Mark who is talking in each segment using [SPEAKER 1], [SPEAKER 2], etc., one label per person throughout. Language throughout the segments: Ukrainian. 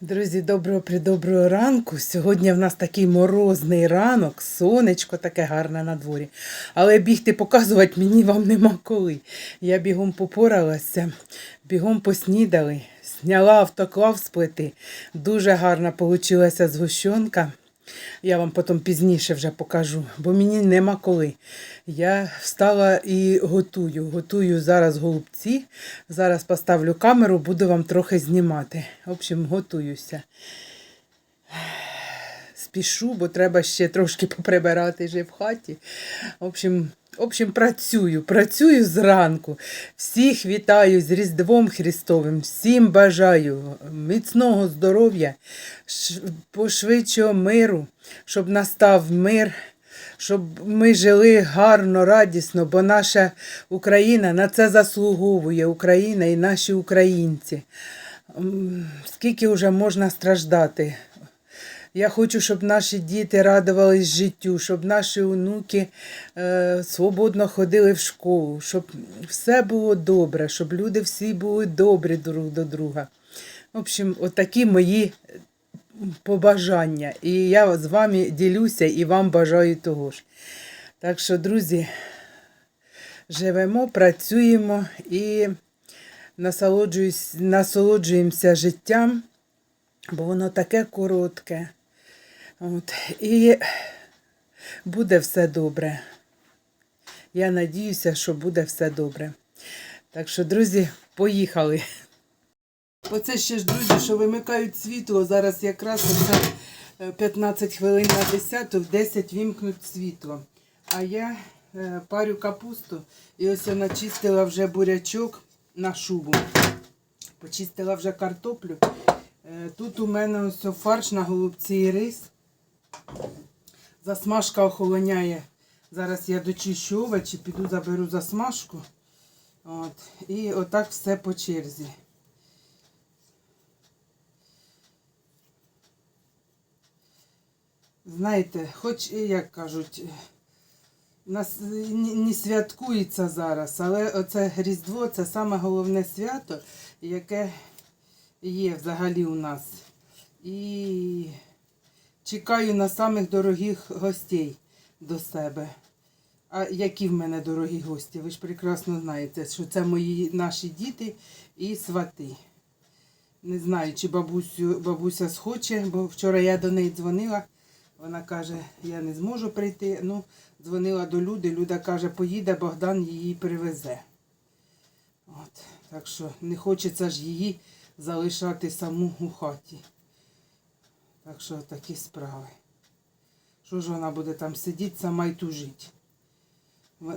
[SPEAKER 1] Друзі, доброго придоброго ранку. Сьогодні в нас такий морозний ранок, сонечко таке гарне на дворі. Але бігти показувати мені вам нема коли. Я бігом попоралася, бігом поснідали, зняла автоклав з плити. Дуже гарна получилася згущенка. Я вам потім пізніше вже покажу, бо мені нема коли. Я встала і готую. Готую зараз голубці. Зараз поставлю камеру, буду вам трохи знімати. В общем, готуюся. Спішу, бо треба ще трошки поприбирати вже в хаті. В общем, в общем, працюю, працюю зранку. Всіх вітаю з Різдвом Христовим. Всім бажаю міцного здоров'я, пошвидшого миру, щоб настав мир, щоб ми жили гарно, радісно, бо наша Україна на це заслуговує. Україна і наші українці. Скільки вже можна страждати? Я хочу, щоб наші діти радувались життю, щоб наші онуки е, свободно ходили в школу, щоб все було добре, щоб люди всі були добрі друг до друга. В общем, отакі мої побажання. І я з вами ділюся і вам бажаю того ж. Так що, друзі, живемо, працюємо і насолоджуємося життям, бо воно таке коротке. От, і буде все добре. Я надіюся, що буде все добре. Так що, друзі, поїхали. Оце ще ж, друзі, що вимикають світло. Зараз якраз оце е, 15 хвилин на 10, в 10 вімкнуть світло. А я е, парю капусту і ось я начистила вже бурячок на шубу. Почистила вже картоплю. Е, Тут у мене ось фарш на голубці і рис. Засмажка охолоняє. Зараз я дочищу овочі, піду заберу засмажку. От. І отак все по черзі. Знаєте, хоч і як кажуть, нас не святкується зараз, але оце Різдво це саме головне свято, яке є взагалі у нас. І чекаю на самих дорогих гостей до себе. А які в мене дорогі гості? Ви ж прекрасно знаєте, що це мої наші діти і свати. Не знаю, чи бабусю, бабуся схоче, бо вчора я до неї дзвонила. Вона каже, я не зможу прийти. Ну, дзвонила до Люди. Люда каже, поїде, Богдан її привезе. От. Так що не хочеться ж її залишати саму у хаті. Так що такі справи. Що ж вона буде там сидіти, сама й тужить.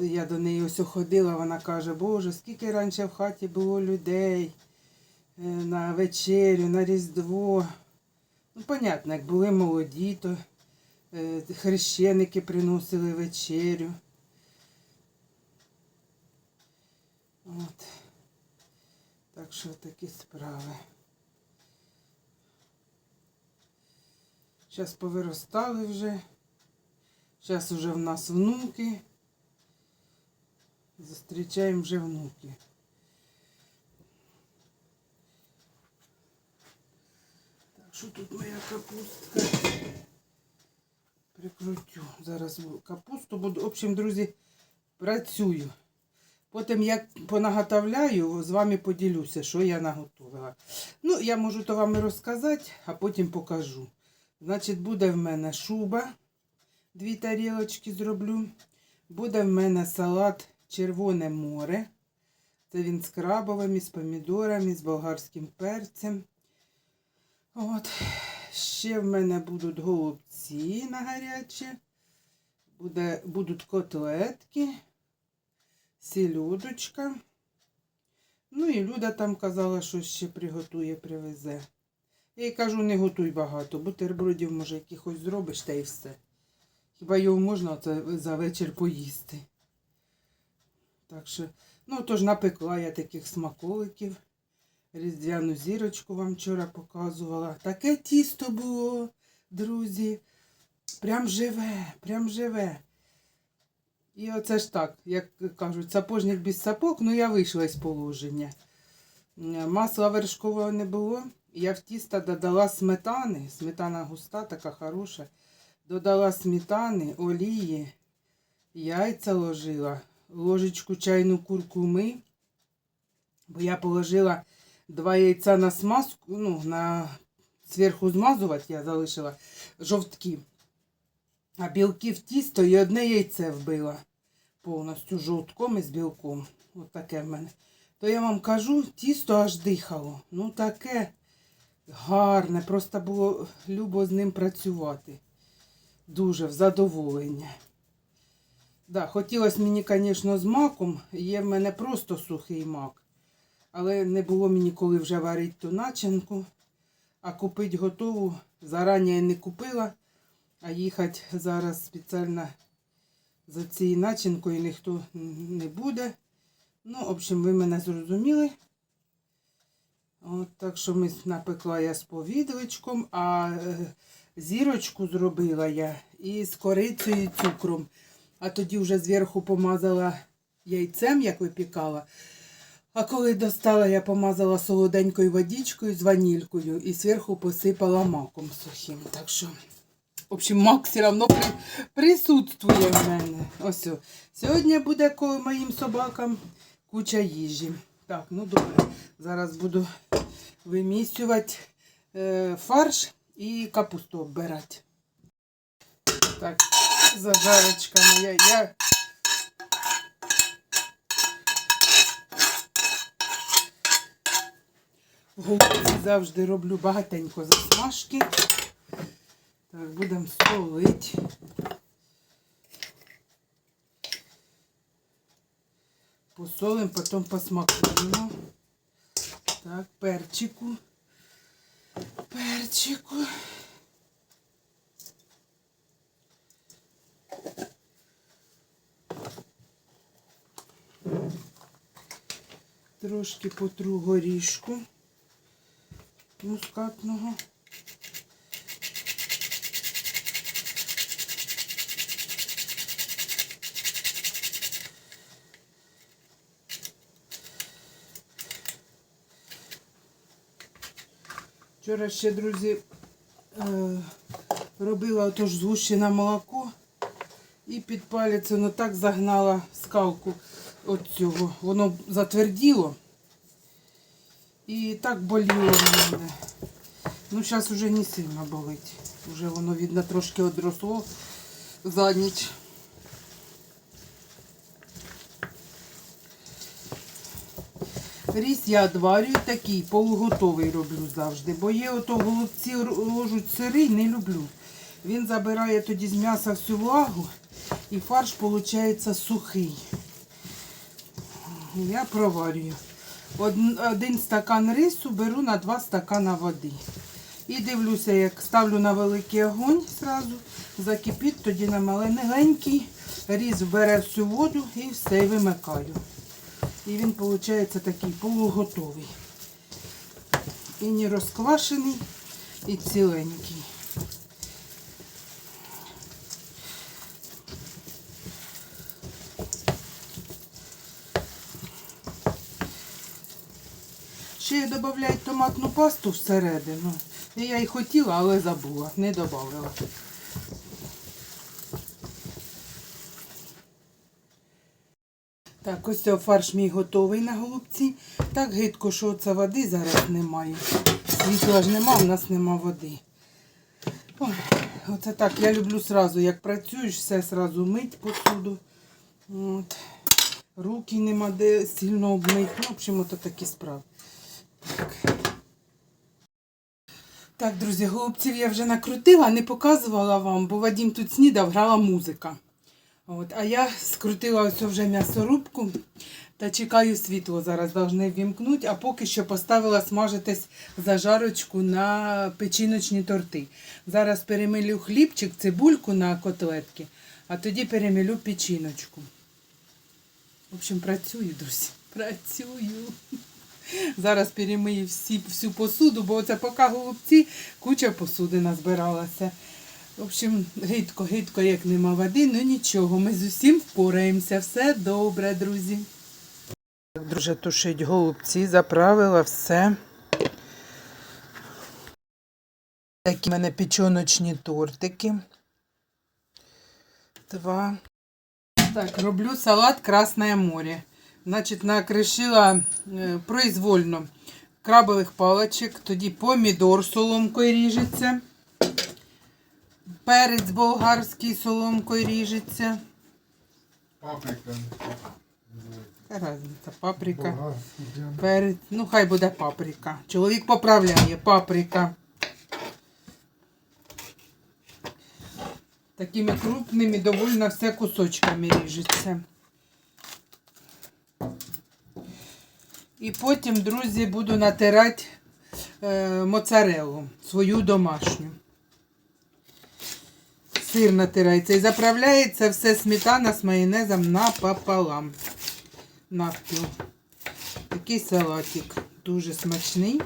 [SPEAKER 1] Я до неї ось ходила, вона каже, Боже, скільки раніше в хаті було людей е, на вечерю, на Різдво. Ну, понятно, як були молоді, то е, хрещеники приносили вечерю. От. Так що такі справи. Зараз повиростали вже. Зараз вже в нас внуки. Зустрічаємо вже внуки. Так, що тут моя капустка? Прикрутю. Зараз капусту буду. В общем, друзі, працюю. Потім як понаготовляю, з вами поділюся, що я наготовила. Ну, я можу то вам і розказати, а потім покажу. Значить, буде в мене шуба, дві тарілочки зроблю. Буде в мене салат Червоне море. Це він з крабовими, з помідорами, з болгарським перцем. От. Ще в мене будуть голубці на гаряче. Буде, будуть котлетки, сільодочка. Ну і Люда там казала, що ще приготує, привезе. Я їй кажу, не готуй багато, бутербродів, може, якихось зробиш, та й все. Хіба його можна за вечір поїсти? Так що, ну тож напекла я таких смаколиків. Різдвяну зірочку вам вчора показувала. Таке тісто було, друзі. Прям живе, прям живе. І оце ж так, як кажуть, сапожник без сапог, ну я вийшла з положення. Масла вершкового не було, Я в тісто додала сметани. Сметана густа, така хороша. Додала сметани, олії, яйця ложила, ложечку чайну куркуми. Бо я положила два яйця на смазку, ну, на зверху змазувати я залишила жовтки. А білки в тісто і одне яйце вбила повністю жовтком і з білком. От таке в мене. То я вам кажу, тісто аж дихало. Ну таке гарне, просто було любо з ним працювати. Дуже в задоволення. Да, хотілося мені, звісно, з маком. Є в мене просто сухий мак. Але не було мені коли вже варити ту начинку. А купити готову зарані я не купила, а їхати зараз спеціально за цією начинкою ніхто не буде. Ну, в общем, ви мене зрозуміли. От, так що ми напекла я з повідличком, а е, зірочку зробила я із корицею і цукром. А тоді вже зверху помазала яйцем, як випікала. А коли достала, я помазала солоденькою водичкою з ванількою і зверху посипала маком сухим. Так що, в общем, мак все одно при, присутствує в мене. Ось. Сьогодні буде моїм собакам куча їжі. Так, ну добре. Зараз буду вимісювати е, фарш і капусту оббирати. Так, зажарочка моя. Я голубці завжди роблю багатенько засмажки. Так, будемо солити. Посолим, потім посмакуємо. Так, перчику. Перчику. Трошки потру горішку мускатного. Вчора ще, друзі, е, робила отож згущене молоко і під палець воно так загнала скалку от цього. Воно затверділо і так боліло в мене. Ну, зараз вже не сильно болить. Уже воно, видно, трошки одросло за ніч. Ріс я відварюю такий, полуготовий роблю завжди, бо є ото голубці ложуть сирий, не люблю. Він забирає тоді з м'яса всю влагу і фарш виходить сухий. Я проварюю. Один, стакан рису беру на два стакана води. І дивлюся, як ставлю на великий огонь зразу, закипить, тоді на маленький, різ бере всю воду і все, вимикаю. І він виходить такий полуготовий. І не розквашений, і ціленький. Ще я додаю томатну пасту всередину. Я й хотіла, але забула, не додавала. Так, ось цей фарш мій готовий на голубці. Так гидко, що це води зараз немає. Світла ж нема, у нас нема води. Ой, оце так, я люблю сразу, як працюєш, все сразу мить посуду. От. Руки нема де сильно обмить. Ну, в общем, ото такі справи. Так. Так, друзі, голубців я вже накрутила, не показувала вам, бо Вадім тут снідав, грала музика. От, а я скрутила ось вже м'ясорубку та чекаю світло. Зараз повинні вімкнути, а поки що поставила смажитись зажарочку на печіночні торти. Зараз перемилю хлібчик, цибульку на котлетки, а тоді перемилю печіночку. В общем, працюю, друзі. Працюю. Зараз перемию всі, всю посуду, бо це поки голубці, куча посуди назбиралася. В общем, гидко, гидко, як нема води, ну нічого, ми з усім впораємося. Все добре, друзі. Друже, тушить голубці, заправила все. Такі в мене печоночні тортики. Два. Так, роблю салат Красне море. Значить, накришила е, произвольно крабових паличок, тоді помідор соломкою ріжеться. Перець болгарський соломкою ріжеться.
[SPEAKER 2] Паприка.
[SPEAKER 1] Разниця? Паприка. Перець. Ну, хай буде паприка. Чоловік поправляє паприка. Такими крупними довольно все кусочками ріжеться. І потім, друзі, буду натирати е, моцарелу свою домашню. Сир натирається і заправляється все сметана з майонезом напополам. Навпіл. Такий салатик дуже смачний.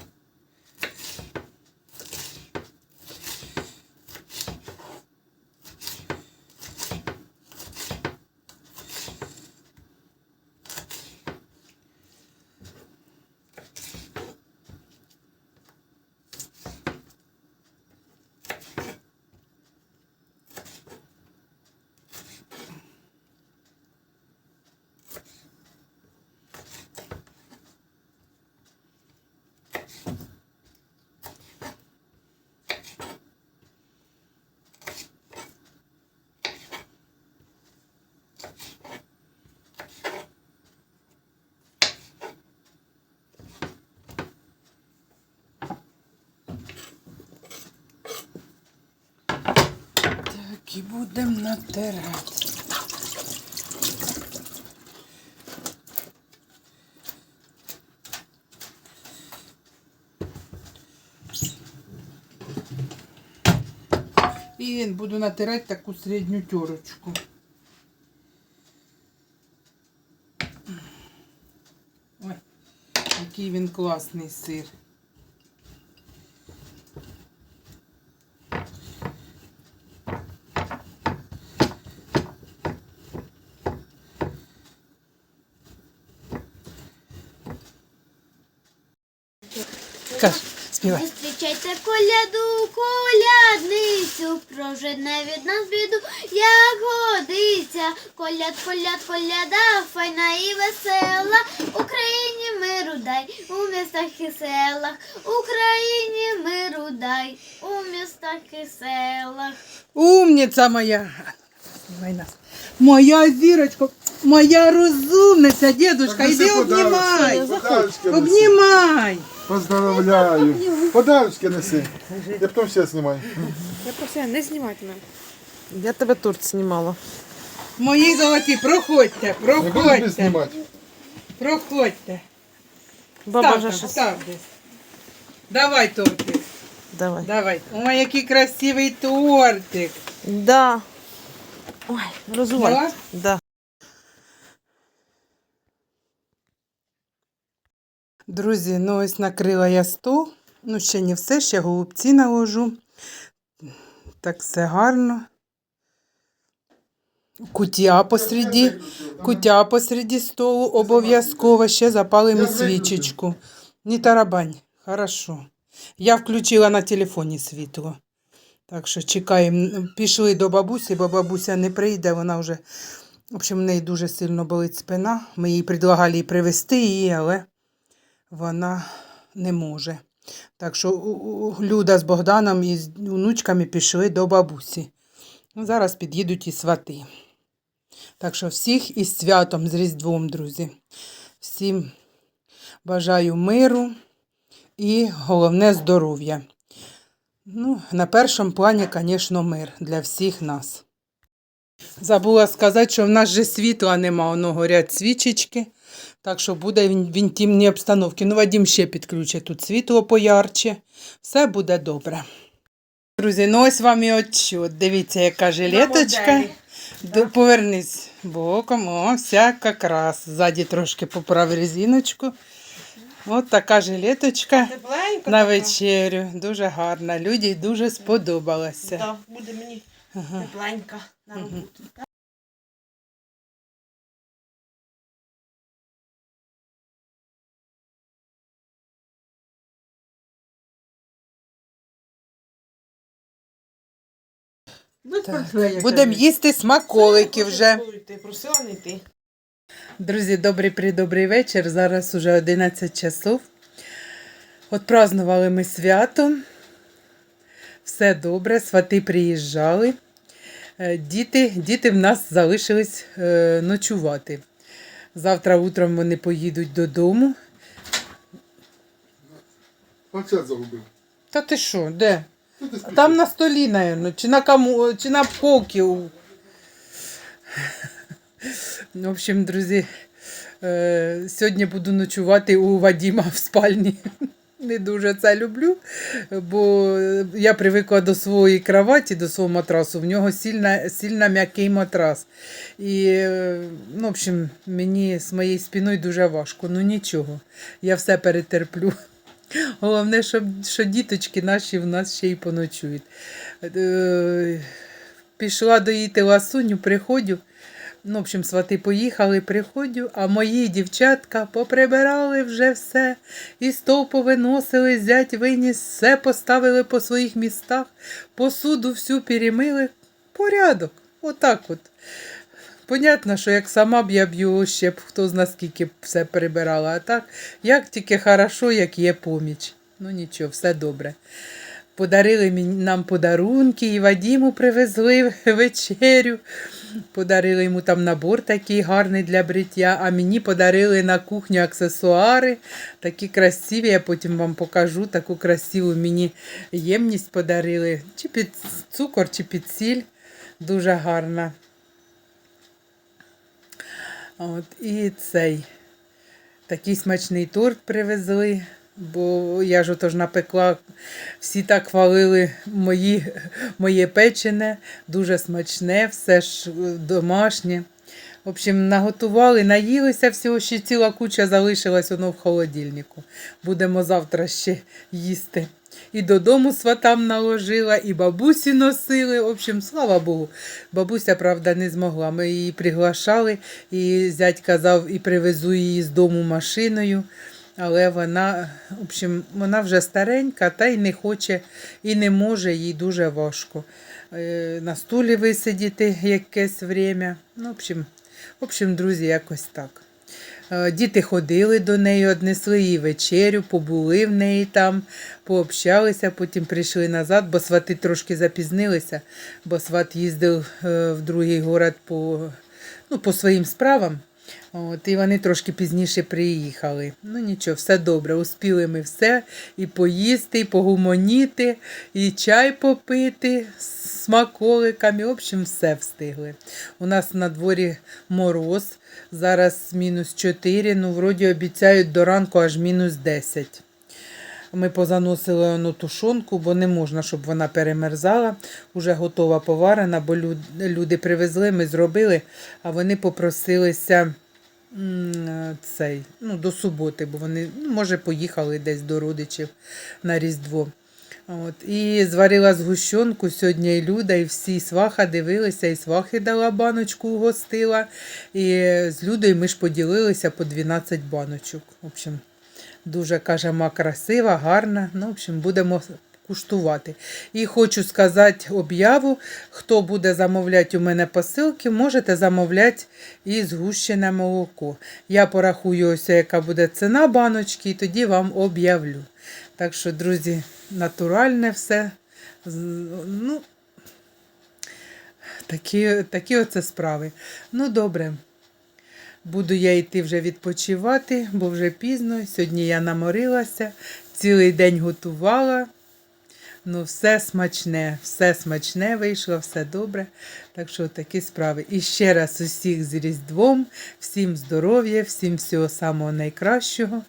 [SPEAKER 1] Так, і будемо натирати. І буду натирати таку середню терочку. Ой, який він класний сир. Каш, співай.
[SPEAKER 3] Зустрічайте коляду, колядницю, прожене від нас біду, як годиться. Коляд, коляд, коляда, файна і весела. Україні миру дай у містах і селах. Україні миру дай у містах і селах.
[SPEAKER 1] Умниця моя. Знімай нас. Моя зірочка, моя розумниця, дедушка,
[SPEAKER 2] Так,
[SPEAKER 1] іди обнімай. Обнімай.
[SPEAKER 2] Поздравляю. Подарочки неси. Я потім все знімаю.
[SPEAKER 4] Я просила не знімати мене.
[SPEAKER 5] Я тебе торт знімала.
[SPEAKER 1] Мої золоті, проходьте,
[SPEAKER 2] Не будеш
[SPEAKER 1] проходьте,
[SPEAKER 2] знімати?
[SPEAKER 1] проходьте.
[SPEAKER 5] Баба
[SPEAKER 1] Став
[SPEAKER 5] вже
[SPEAKER 1] там,
[SPEAKER 5] щось.
[SPEAKER 1] став десь. Давай тортик,
[SPEAKER 5] Давай.
[SPEAKER 1] давай. Ой, який красивий тортик.
[SPEAKER 5] Да. Ой, розувай.
[SPEAKER 1] Да?
[SPEAKER 5] Да.
[SPEAKER 1] Друзі, ну ось накрила я стол. Ну, ще не все, ще голубці наложу. Так все гарно. Кутя посереді, кутя посереді столу обов'язково. Ще запалимо свічечку. Не тарабань, хорошо. Я включила на телефоні світло. Так що чекаємо. Пішли до бабусі, бо бабуся не прийде, вона вже, в общем, в неї дуже сильно болить спина. Ми їй предлагали привезти її, але вона не може. Так що Люда з Богданом і з внучками пішли до бабусі. Ну, зараз під'їдуть і свати. Так що всіх із святом, з Різдвом, друзі. Всім бажаю миру і головне здоров'я. Ну, на першому плані, звісно, мир для всіх нас. Забула сказати, що в нас же світла нема, воно горять свічечки. Так що буде в інтимній обстановці. Ну, Вадим ще підключить тут світло поярче. Все буде добре. Друзі, ну ось вам і отчет. Дивіться, яка жилеточка. До- Повернись боком. О, вся якраз. Ззаді трошки поправ резиночку. От така жилеточка
[SPEAKER 5] Тепленько.
[SPEAKER 1] на вечерю. Дуже гарна. Люді дуже сподобалася.
[SPEAKER 5] Да, буде мені тепленька на роботу. Ну,
[SPEAKER 1] Так.
[SPEAKER 5] портфеля,
[SPEAKER 1] Будемо їсти смаколики вже.
[SPEAKER 5] Ти просила не йти.
[SPEAKER 1] Друзі, добрий придобрий вечір. Зараз уже 11 часов. От празднували ми свято. Все добре, свати приїжджали. Е, Діти, діти в нас залишились е, ночувати. Завтра утром вони поїдуть додому.
[SPEAKER 2] Панцет загубив.
[SPEAKER 1] Та ти що, де?
[SPEAKER 2] Ти
[SPEAKER 1] Там на столі, наверное, чи на кому, чи на полці. у- В общем, друзі, е, сьогодні буду ночувати у Вадіма в спальні. Не дуже це люблю, бо я привикла до своєї кроваті, до свого матрасу. В нього сильно, сильно м'який матрас. І, ну, в общем, мені з моєю спиною дуже важко. Ну нічого, я все перетерплю. Головне, щоб, що діточки наші в нас ще й поночують. Е, Пішла доїти ласуню, приходю. Ну, в общем, свати поїхали, приходю, а мої дівчатка поприбирали вже все, і стол повиносили, зять виніс, все поставили по своїх містах, посуду всю перемили. Порядок. Отак от. Понятно, що як сама б я б його ще б хто зна скільки б все прибирала, а так, як тільки хорошо, як є поміч. Ну нічого, все добре. Подарили нам подарунки, і Вадіму привезли вечерю. Подарили йому там набор такий гарний для бриття, а мені подарили на кухню аксесуари, такі красиві. Я потім вам покажу таку красиву мені ємність подарили. Чи під цукор, чи під сіль. Дуже гарна. От, і цей такий смачний торт привезли, бо я ж отож напекла, всі так хвалили мої, моє печене, дуже смачне, все ж е, домашнє. В общем, наготували, наїлися всього, ще ціла куча залишилась воно в холодильнику. Будемо завтра ще їсти. І додому сватам наложила, і бабусі носили. В общем, слава Богу. Бабуся, правда, не змогла. Ми її приглашали, і зять казав, і привезу її з дому машиною. Але вона, в общем, вона вже старенька, та й не хоче і не може, їй дуже важко. Е, На стулі висидіти якесь время. Ну, в общем, в общем, друзі, якось так. Е, Діти ходили до неї, однесли їй вечерю, побули в неї там, пообщалися, потім прийшли назад, бо свати трошки запізнилися, бо сват їздив е, в другий город по, ну, по своїм справам. От, і вони трошки пізніше приїхали. Ну нічого, все добре. Успіли ми все і поїсти, і погумоніти, і чай попити з смаколиками. В общем, все встигли. У нас на дворі мороз, зараз мінус 4, ну вроді обіцяють до ранку аж мінус 10. Ми позаносили ону тушонку, бо не можна, щоб вона перемерзала. Уже готова поварена, бо люди привезли, ми зробили, а вони попросилися цей, ну, до суботи, бо вони, ну, може, поїхали десь до родичів на Різдво. От. І зварила згущенку сьогодні і Люда, і всі сваха дивилися, і свахи дала баночку, угостила. І з Людою ми ж поділилися по 12 баночок. В общем, Дуже каже, ма красива, гарна. Ну, в общем, будемо куштувати. І хочу сказати об'яву, хто буде замовляти у мене посилки, можете замовляти і згущене молоко. Я порахую ось, яка буде ціна баночки, і тоді вам об'явлю. Так що, друзі, натуральне все. Ну, такі, такі оце справи. Ну, добре. Буду я йти вже відпочивати, бо вже пізно. Сьогодні я наморилася, цілий день готувала. Ну, все смачне, все смачне вийшло, все добре. Так що такі справи. І ще раз усіх з Різдвом, всім здоров'я, всім всього самого найкращого.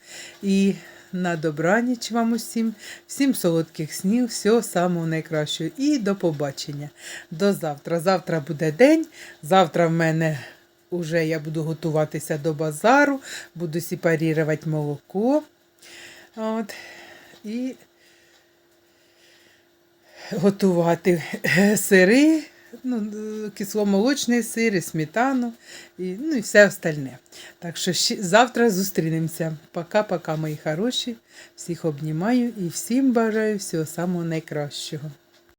[SPEAKER 1] І на добраніч вам усім, всім солодких снів, всього самого найкращого. І до побачення. До завтра. Завтра буде день. Завтра в мене Уже я буду готуватися до базару, буду сепарувати молоко. От. І готувати сири, ну, кисломолочний сир, і сметану, і, ну, і все остальне. Так що ще, завтра зустрінемося. Пока-пока, мої хороші. Всіх обнімаю і всім бажаю всього самого найкращого.